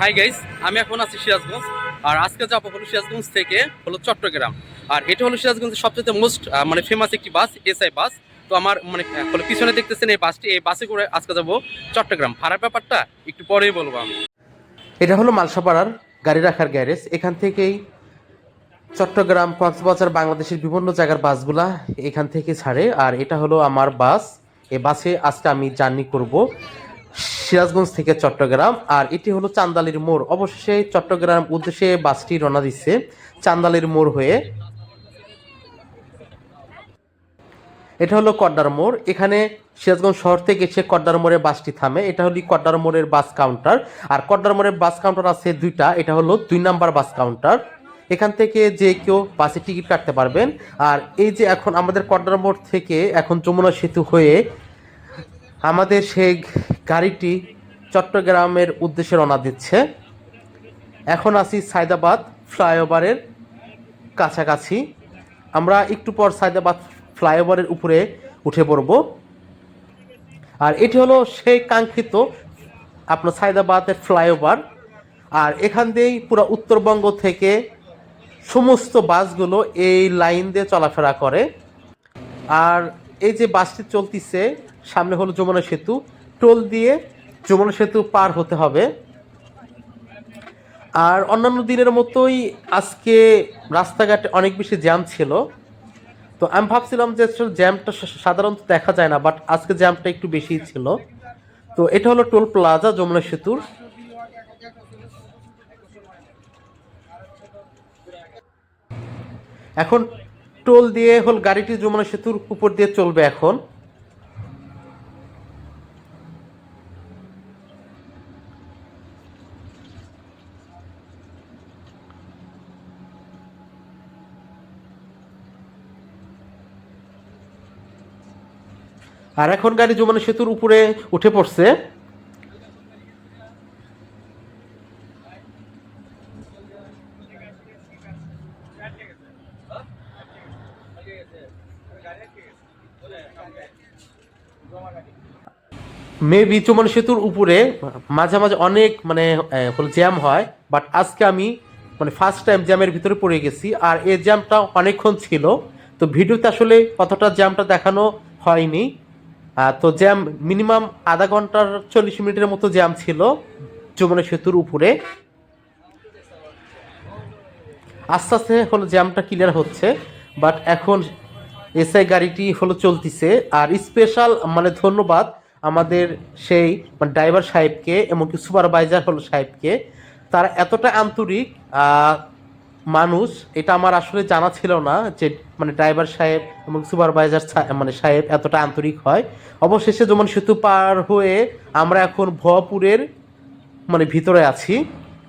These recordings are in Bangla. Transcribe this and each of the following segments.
হাই গাইস আমি এখন আছি সিরাজগঞ্জ, আর আজকে যাব হলো সিরাজগঞ্জ থেকে হলো চট্টগ্রাম। আর এটা হলো সিরাজগঞ্জের সবচেয়ে মোস্ট মানে ফেমাস একটি বাস এসআই বাস। তো আমার মানে হলো পিছনে দেখতেছেন এই বাসটি, এই বাসে করে আজকে যাব চট্টগ্রাম। ভাড়ার ব্যাপারটা একটু পরেই বলব আমি। এটা হলো মালসাপাড়ার গাড়ি রাখার গ্যারেজ। এখান থেকেই চট্টগ্রাম, কক্সবাজার, বাংলাদেশের বিভিন্ন জায়গার বাসগুলা এখান থেকে ছাড়ে। আর এটা হলো আমার বাস। এই বাসে আজকে আমি জার্নি করব। সিরাজগঞ্জ থেকে চট্টগ্রাম, আর এটি হলো চান্দালির মোড়। অবশেষে চট্টগ্রাম উদ্দেশ্যে বাসটি রওনা দিচ্ছে চান্দালির মোড় হয়ে। এটা হলো কড্ডার মোড়। এখানে সিরাজগঞ্জ শহর থেকে এসে কড্ডার মোড়ে বাসটি থামে। এটা হলো কড্ডার মোড়ের বাস কাউন্টার। আর কড্ডার মোড়ের বাস কাউন্টার আছে দুইটা। এটা হলো দুই নাম্বার বাস কাউন্টার। এখান থেকে যে কেউ বাসে টিকিট কাটতে পারবেন। আর এই যে এখন আমাদের কড্ডার মোড় থেকে এখন যমুনা সেতু হয়ে আমাদের সেই গাড়িটি চট্টগ্রামের উদ্দেশ্যে রওনা দিচ্ছে। এখন আছি সায়দাবাদ ফ্লাইওভারের কাছাকাছি। আমরা একটু পর সায়দাবাদ ফ্লাইওভারের উপরে উঠে পড়ব। আর এটি হলো সেই কাঙ্ক্ষিত আপনার সায়দাবাদের ফ্লাইওভার। আর এখান দিয়েই পুরো উত্তরবঙ্গ থেকে সমস্ত বাসগুলো এই লাইন দিয়ে চলাফেরা করে। আর এই যে বাসটি চলতিছে সামনে হলো যমুনা সেতু। টোল দিয়ে যমুনা সেতু পার হতে হবে। আর অন্যান্য দিনের মতোই আজকে রাস্তাঘাটে অনেক বেশি জ্যাম ছিল। তো আমি ভাবছিলাম যে জ্যামটা সাধারণত দেখা যায় না, বাট আজকে জ্যামটা একটু বেশিই ছিল। তো এটা হলো টোল প্লাজা, যমুনা সেতুর। এখন টোল দিয়ে হল গাড়িটি যমুনা সেতুর উপর দিয়ে চলবে এখন। আর এখন গাড়ি যমুনা সেতুর উপরে উঠে পড়ছে। মেবি চমন সেতুর উপরে মাঝে মাঝে অনেক মানে জ্যাম হয় বাট আজকে আমি মানে ফার্স্ট টাইম জ্যামের ভিতরে পড়ে গেছি, আর এই জ্যামটা অনেকক্ষণ ছিল। তো ভিডিওতে আসলে কতটা জ্যামটা দেখানো হয়নি। তো জ্যাম মিনিমাম আধা ঘণ্টার চল্লিশ মিনিটের মতো জ্যাম ছিল যমুনা সেতুর উপরে। আস্তে আস্তে হলো জ্যামটা ক্লিয়ার হচ্ছে বাট এখন এসআই গাড়িটি হলো চলতিছে, আর স্পেশাল মানে ধন্যবাদ আমাদের সেই মানে ড্রাইভার সাহেবকে, এমনকি সুপারভাইজার হলো সাহেবকে, তারা এতটা আন্তরিক মানুষ, এটা আমার আসলে জানা ছিল না যে মানে ড্রাইভার সাহেব এবং সুপারভাইজার মানে সাহেব এতটা আন্তরিক হয়। অবশেষে যেমন সেতু পার হয়ে আমরা এখন ভপুরের মানে ভিতরে আছি।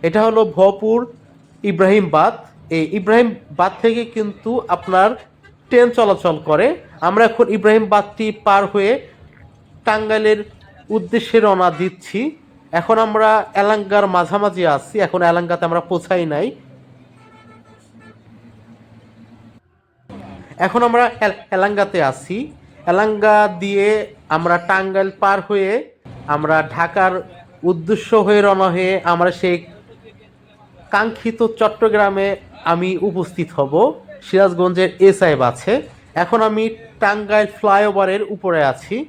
এটা হলো ভপুর ইব্রাহিমবাদ। এই ইব্রাহিমবাদ থেকে কিন্তু আপনার ট্রেন চলাচল করে। আমরা এখন ইব্রাহিমবাদটি পার হয়ে টাঙ্গাইলের উদ্দেশ্যে রওনা দিচ্ছি। এখন আমরা এলাঙ্গার মাঝামাঝি আছি। এখন এলাঙ্গাতে আমরা পৌঁছাই নাই। এখন আমরা এল- এলাঙ্গাতে আছি। এলাঙ্গা দিয়ে আমরা টাঙ্গাইল পার হয়ে আমরা ঢাকার উদ্দেশ্য হয়ে রওনা হয়ে আমরা সেই কাঙ্ক্ষিত চট্টগ্রামে আমি উপস্থিত হব। সিরাজগঞ্জের এসআই আছে। এখন আমি টাঙ্গাইল ফ্লাইওভারের উপরে আছি।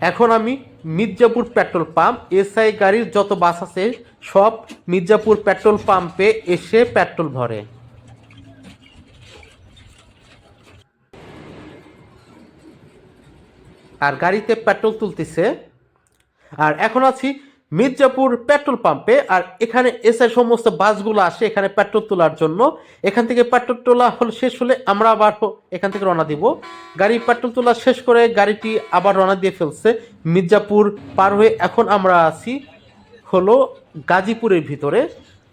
এখন আমি মির্জাপুর পেট্রোল পাম্প। এসআই গাড়ির যত বাস আছে, সব মির্জাপুর পেট্রোল পাম্পে এসে পেট্রোল ভরে। আর গাড়িতে পেট্রোল তুলতেছে। আর এখন আছি মির্জাপুর পেট্রোল পাম্পে, আর এখানে এসে সমস্ত বাসগুলো আসে এখানে পেট্রোল তোলার জন্য। এখান থেকে পেট্রোল তোলা হল শেষ হলে আমরা আবার এখান থেকে রওনা দিব। গাড়ি পেট্রোল তোলা শেষ করে গাড়িটি আবার রওনা দিয়ে ফেলছে। মির্জাপুর পার হয়ে এখন আমরা আছি হলো গাজীপুরের ভিতরে।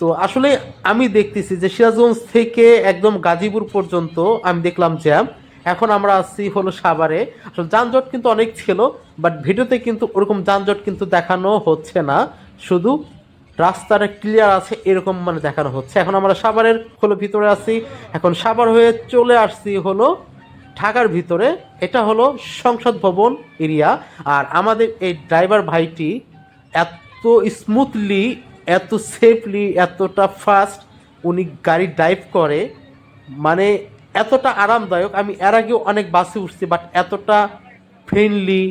তো আসলে আমি দেখতেছি যে সিরাজগঞ্জ থেকে একদম গাজীপুর পর্যন্ত আমি দেখলাম জ্যাম এখন আমরা আসছি হলো সাভারে। আসলে যানজট কিন্তু অনেক ছিল বাট ভিডিওতে কিন্তু ওরকম যানজট কিন্তু দেখানো হচ্ছে না। শুধু রাস্তাটা ক্লিয়ার আছে এরকম মানে দেখানো হচ্ছে। এখন আমরা সাভারের হলো ভিতরে আছি। এখন সাভার হয়ে চলে আসছি হলো ঢাকার ভিতরে। এটা হলো সংসদ ভবন এরিয়া আর আমাদের এই ড্রাইভার ভাইটি এত স্মুথলি এত সেফলি এতটা ফাস্ট উনি গাড়ি ড্রাইভ করে। মানে এতটা আরামদায়ক, আমি এর আগেও অনেক বাসে উঠছি বাট এতটা ফ্রেন্ডলি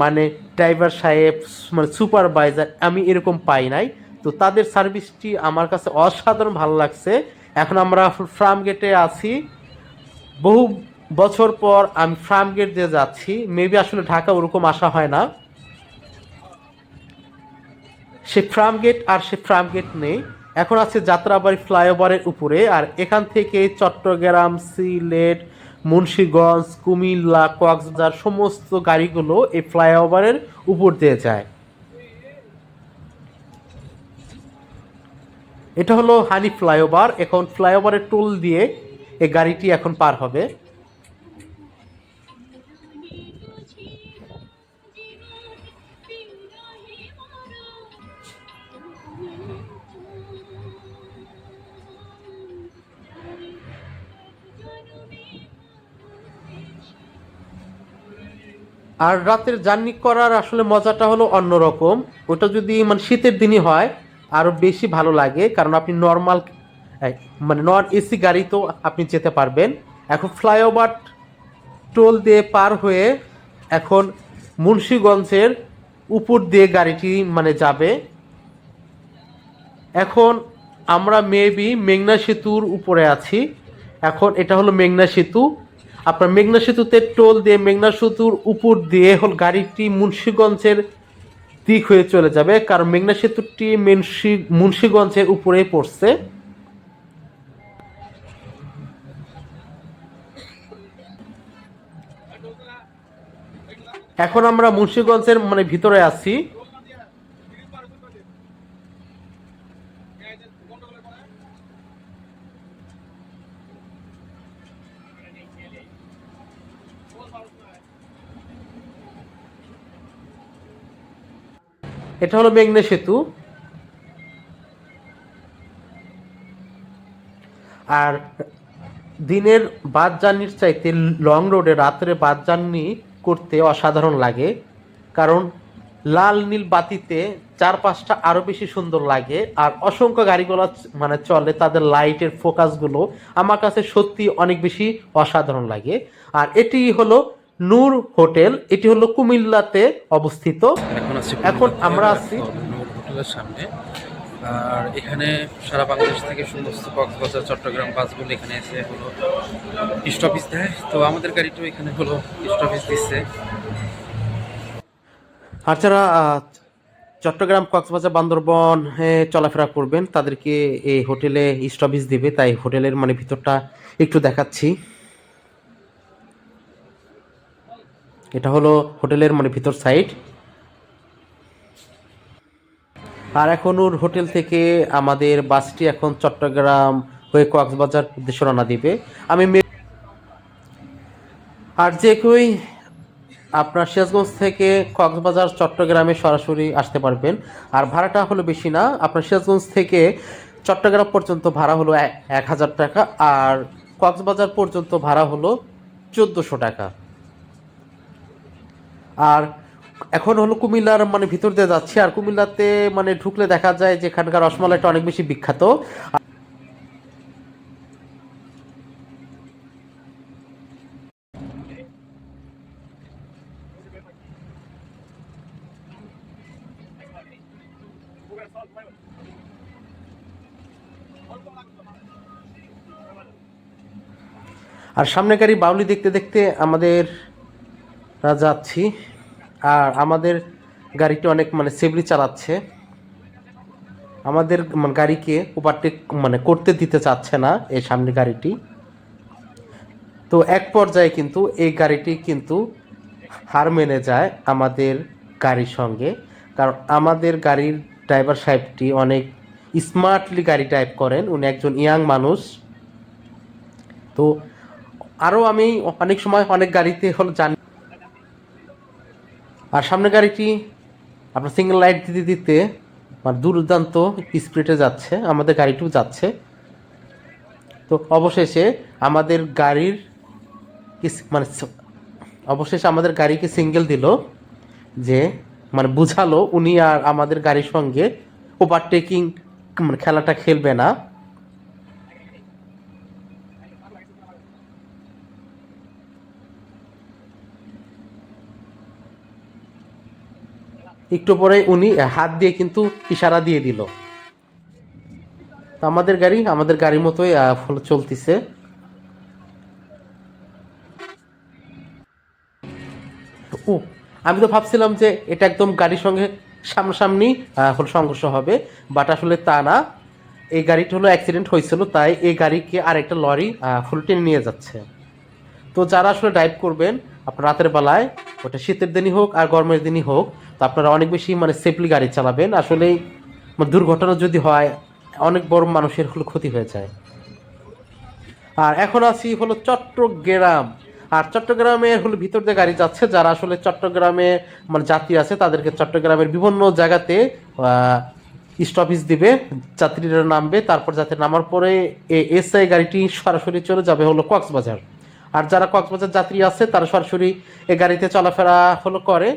মানে ড্রাইভার সাহেব মানে সুপারভাইজার আমি এরকম পাই নাই। তো তাদের সার্ভিসটি আমার কাছে অসাধারণ ভালো লাগছে। এখন আমরা ফার্ম গেটে আছি। বহু বছর পর আমি ফার্ম গেট দিয়ে যাচ্ছি মেবি আসলে ঢাকা ওরকম আসা হয় না। সে ফার্ম গেট আর সে ফার্ম গেট নেই। এখন আছে যাত্রাবাড়ি ফ্লাইওভারের উপরে, আর এখান থেকে চট্টগ্রাম, সিলেট, মুন্সীগঞ্জ, কুমিল্লা, কক্সবাজার সমস্ত গাড়িগুলো এই ফ্লাইওভারের উপর দিয়ে যায়। এটা হলো হানি ফ্লাইওভার। এখন ফ্লাইওভারের টোল দিয়ে এই গাড়িটি এখন পার হবে। আর রাতের জার্নি করার আসলে মজাটা হলো অন্যরকম। ওটা যদি মানে শীতের দিনই হয় আরও বেশি ভালো লাগে, কারণ আপনি নর্মাল মানে নন এসি গাড়ি তো আপনি যেতে পারবেন। এখন ফ্লাইওভার টোল দিয়ে পার হয়ে এখন মুন্সীগঞ্জের উপর দিয়ে গাড়িটি মানে যাবে। এখন আমরা মেবি মেঘনা সেতুর উপরে আছি। এখন এটা হলো মেঘনা সেতু। আপনার মেঘনা সেতুতে টোল দিয়ে মেঘনা সেতুর উপর দিয়ে হল গাড়িটি মুন্সীগঞ্জের দিক হয়ে চলে যাবে, কারণ মেঘনা সেতুটি মুন্সি, মুন্সীগঞ্জের উপরে পড়ছে। এখন আমরা মুন্সীগঞ্জের মানে ভিতরে আছি। এটা হলো মেঘনা সেতু। আর দিনের বাদ জার্নির চাইতে লং রোডে রাত্রে বাদ জার্নি করতে অসাধারণ লাগে, কারণ লাল নীল বাতিতে চারপাশটা আরও বেশি সুন্দর লাগে। আর অসংখ্য গাড়িগুলো মানে চলে তাদের লাইটের ফোকাসগুলো আমার কাছে সত্যি অনেক বেশি অসাধারণ লাগে। আর এটি হলো নূর হোটেল এটি হলো কুমিল্লাতে অবস্থিত। এখন আমরা আছি হোটেলের সামনে। আর এখানে সারা বাংলাদেশ থেকে সমস্ত কক্সবাজার চট্টগ্রাম বাসগুলো এখানে এসে হলো স্টপিস দেয়। তো আমাদের গাড়িটাও এখানে হলো স্টপিস দিচ্ছে। আর চট্টগ্রাম, কক্সবাজার, বান্দরবন চলাফেরা করবেন, তাদেরকে এই হোটেলে স্টপিস দিবে, তাই হোটেলের মানে ভিতরটা একটু দেখাচ্ছি। এটা হলো হোটেলের মানে ভিতর সাইড আর এখন ওর হোটেল থেকে আমাদের বাসটি এখন চট্টগ্রাম হয়ে কক্সবাজার উদ্দেশ্যে রওনা দিবে। আমি আর যে কেউই আপনার সিরাজগঞ্জ থেকে কক্সবাজার, চট্টগ্রামে সরাসরি আসতে পারবেন। আর ভাড়াটা হলো বেশি না, আপনার সিরাজগঞ্জ থেকে চট্টগ্রাম পর্যন্ত ভাড়া হলো এক- হাজার টাকা, আর কক্সবাজার পর্যন্ত ভাড়া হলো চোদ্দোশো টাকা। আর এখন হলো কুমিল্লার মানে ভিতর দিয়ে যাচ্ছি, আর কুমিল্লাতে মানে ঢুকলে দেখা যায় যে এখানকার রসমালাইটা অনেক বেশি বিখ্যাত। আর সামনে গাড়ি বাউলি দেখতে দেখতে আমাদের যাচ্ছি আর আমাদের গাড়িটি অনেক মানে সেফলি চালাচ্ছে। আমাদের মানে গাড়িকে ওভারটেক মানে করতে দিতে চাচ্ছে না এই সামনে গাড়িটি। তো এক পর্যায়ে কিন্তু এই গাড়িটি কিন্তু হার মেনে যায় আমাদের গাড়ির সঙ্গে। কারণ আমাদের গাড়ির ড্রাইভার সাহেবটি অনেক স্মার্টলি গাড়ি ড্রাইভ করেন। উনি একজন ইয়াং মানুষ। তো আরও আমি অনেক সময় অনেক গাড়িতে হলো জানি আর সামনে গাড়িটি আপনার সিঙ্গেল লাইট দিতে দিতে মানে দুর্দান্ত স্পিডে যাচ্ছে, আমাদের গাড়িটিও যাচ্ছে। তো অবশেষে আমাদের গাড়ির মানে অবশেষে আমাদের গাড়িকে সিঙ্গেল দিল যে মানে বুঝালো উনি আর আমাদের গাড়ির সঙ্গে ওভারটেকিং মানে খেলাটা খেলবে না। একটু পরে উনি হাত দিয়ে কিন্তু ইশারা দিয়ে দিল। আমাদের গাড়ি, আমাদের গাড়ির মতোই চলতেছে। ও, আমি তো ভাবছিলাম যে এটা একদম গাড়ির সঙ্গে সামনাসামনি হল সংঘর্ষ হবে, বাট আসলে তা না। এই গাড়িটা হলো অ্যাক্সিডেন্ট হয়েছিল, তাই এই গাড়িকে আরেকটা লরি ফুল টেনে নিয়ে যাচ্ছে। তো যারা আসলে ড্রাইভ করবেন, আপনার রাতের বেলায়, ওটা শীতের দিনই হোক আর গরমের দিনই হোক তো আপনারা অনেক বেশি মানে সেফলি গাড়ি চালাবেন। আসলে মানে দুর্ঘটনা যদি হয়, অনেক বড় মানুষের হলো ক্ষতি হয়ে যায়। আর এখন আছি হলো চট্টগ্রাম। আর চট্টগ্রামের হলো ভিতর দিয়ে গাড়ি যাচ্ছে, যারা আসলে চট্টগ্রামে মানে যাত্রী আছে, তাদেরকে চট্টগ্রামের বিভিন্ন জায়গাতে স্টপিস দিবে, যাত্রীরা নামবে, তারপর যাতে নামার পরে এসআই গাড়িটি সরাসরি চলে যাবে হলো কক্সবাজার। আর যারা কক্সবাজার যাত্রী আছে, তারা সরাসরি এই গাড়িতে চলাফেরা হলো করে।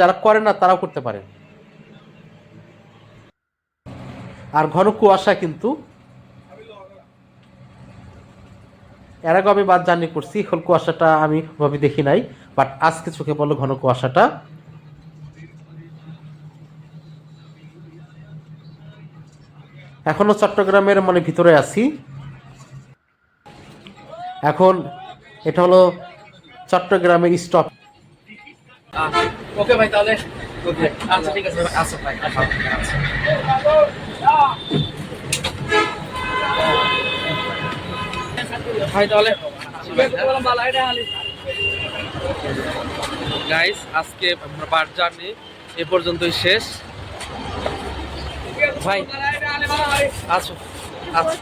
যারা করে না, তারাও করতে পারে। আর ঘন কুয়াশা কিন্তু এর আগে আমি বাদ জার্নি করছি হল কুয়াশাটা আমি ভাবে দেখি নাই বাট আজকে চোখে পড়ল ঘন কুয়াশাটা। এখনও চট্টগ্রামের মানে ভিতরে আছি। এখন এটা হলো চট্টগ্রামের স্টপ ওকে ভাই, তাহলে আচ্ছা ঠিক আছে আচ্ছা ভাই ভাই, তাহলে গাইস আজকে বার জার্নি, এ পর্যন্তই শেষ। ভাই আচ্ছা আচ্ছা।